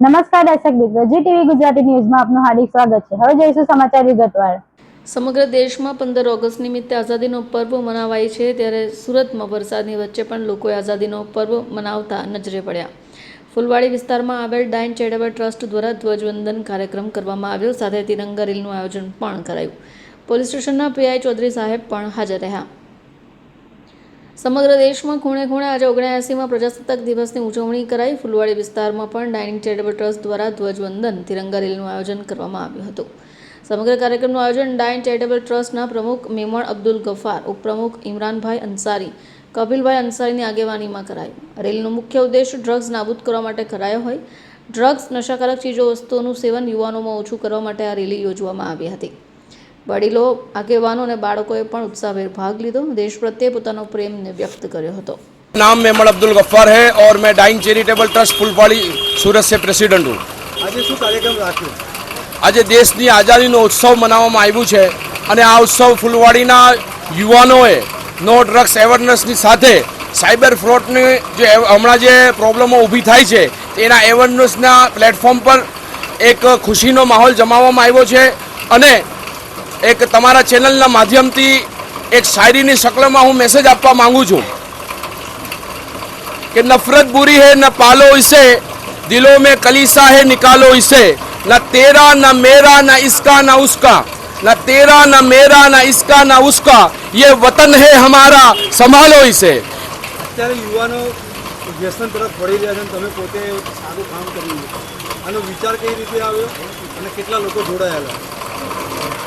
નમસ્કાર દર્શક મિત્રો, જી ટીવી ગુજરાતી ન્યૂઝમાં આપનું હાર્દિક સ્વાગત છે. હવે જોઈશું સમાચાર વિગતવાર. સમગ્ર દેશમાં પંદર ઓગસ્ટ નિમિત્તે આઝાદીનો પર્વ મનાવાય છે, ત્યારે સુરતમાં વરસાદની વચ્ચે પણ લોકોએ આઝાદીનો પર્વ મનાવતા નજરે પડ્યા. ફૂલવાડી વિસ્તારમાં આવેલ ડાઇન ચેરિટેબલ ટ્રસ્ટ દ્વારા ધ્વજવંદન કાર્યક્રમ કરવામાં આવ્યો, સાથે તિરંગા રેલનું આયોજન પણ કરાયું. પોલીસ સ્ટેશનના પીઆઈ ચૌધરી સાહેબ પણ હાજર રહ્યા. સમગ્ર દેશમાં ખૂણે ખૂણે આજે ઓગણ્યાસીમાં પ્રજાસત્તાક દિવસની ઉજવણી કરાઈ. ફૂલવાડી વિસ્તારમાં પણ ડાઇનિંગ ચેરિટેબલ ટ્રસ્ટ દ્વારા ધ્વજવંદન તિરંગા રેલનું આયોજન કરવામાં આવ્યું હતું. સમગ્ર કાર્યક્રમનું આયોજન ડાઇન ચેરિટેબલ ટ્રસ્ટના પ્રમુખ મેમણ અબ્દુલ ગફાર, ઉપપ્રમુખ ઇમરાનભાઈ અંસારી, કપિલભાઈ અંસારીની આગેવાનીમાં કરાયું રેલનો મુખ્ય ઉદ્દેશ ડ્રગ્સ નાબૂદ કરવા માટે કરાયો હોય. ડ્રગ્સ, નશાકારક ચીજો, વસ્તુઓનું સેવન યુવાનોમાં ઓછું કરવા માટે આ રેલી યોજવામાં આવી હતી. વડીલો આગેવાનો અને બાળકોએ પણ ઉત્સાહભેર ભાગ લીધો. દેશ પ્રત્યે પોતાનો પ્રેમને વ્યક્ત કર્યો હતો. નામ મેમણ અબ્દુલ ગફ્ફાર હે ઓર મેં dyeing charitable trust Phulwadi Surat સે પ્રેસિડેન્ટ હું. આજે શું કાર્યક્રમ રાખ્યો આજે દેશની આઝાદીનો ઉત્સવ મનાવવામાં આવ્યું છે અને આ ઉત્સવ ફૂલવાડીના યુવાનોએ નો ડ્રગ્સ અવેરનેસની સાથે સાયબર ફ્રોડની જે હમણાં જે પ્રોબ્લેમો ઊભી થાય છે તેના અવેરનેસના પ્લેટફોર્મ પર એક ખુશીનો માહોલ જમાવવામાં આવ્યો છે અને એક તમારા ચેનલના માધ્યમથી એક શાયરીની શકલમાં હું મેસેજ આપવા માંગુ છું કે નફરત બુરી હે, ન પાલો ઇસે, દિલો મેં કલીસા હે, નિકાલો ઇસે. ના તેરા, ના મેરા, ના ઇસકા, ના ઉસકા. ના તેરા, ના મેરા, ના ઇસકા, ના ઉસકા. યે વતન હે હમારા, સંભાલો ઇસે. અત્યારે યુવાનો વ્યસન તરફ વળી રહ્યા છે તમે પોતે સારું કામ કર્યું આનો વિચાર કઈ રીતે આવ્યો અને કેટલા લોકો જોડાયેલા?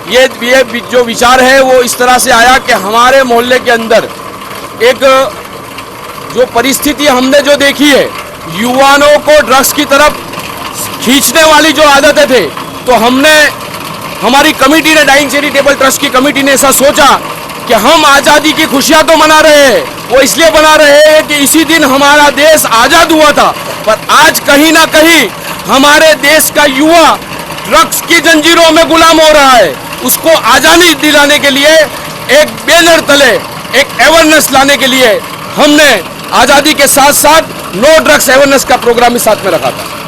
ये ये जो विचार है, वो इस तरह से आया कि हमारे मोहल्ले के अंदर एक, जो परिस्थिति हमने जो देखी है युवाओं को ड्रग्स की तरफ़ खींचने वाली जो आदतें थे तो हमने, हमारी कमेटी ने, डाइंग चैरिटेबल ट्रस्ट की कमेटी ने ऐसा सोचा कि हम आज़ादी की खुशियाँ तो मना रहे हैं, वो इसलिए मना रहे हैं कि इसी दिन हमारा देश आज़ाद हुआ था, पर आज कहीं ना कहीं हमारे देश का युवा ड्रग्स की जंजीरों में गुलाम हो रहा है। उसको आज़ादी दिलाने के लिए एक बैनर तले, एक अवेयरनेस लाने के लिए हमने आज़ादी के साथ साथ नो ड्रग्स अवेयरनेस का प्रोग्राम भी साथ में रखा था।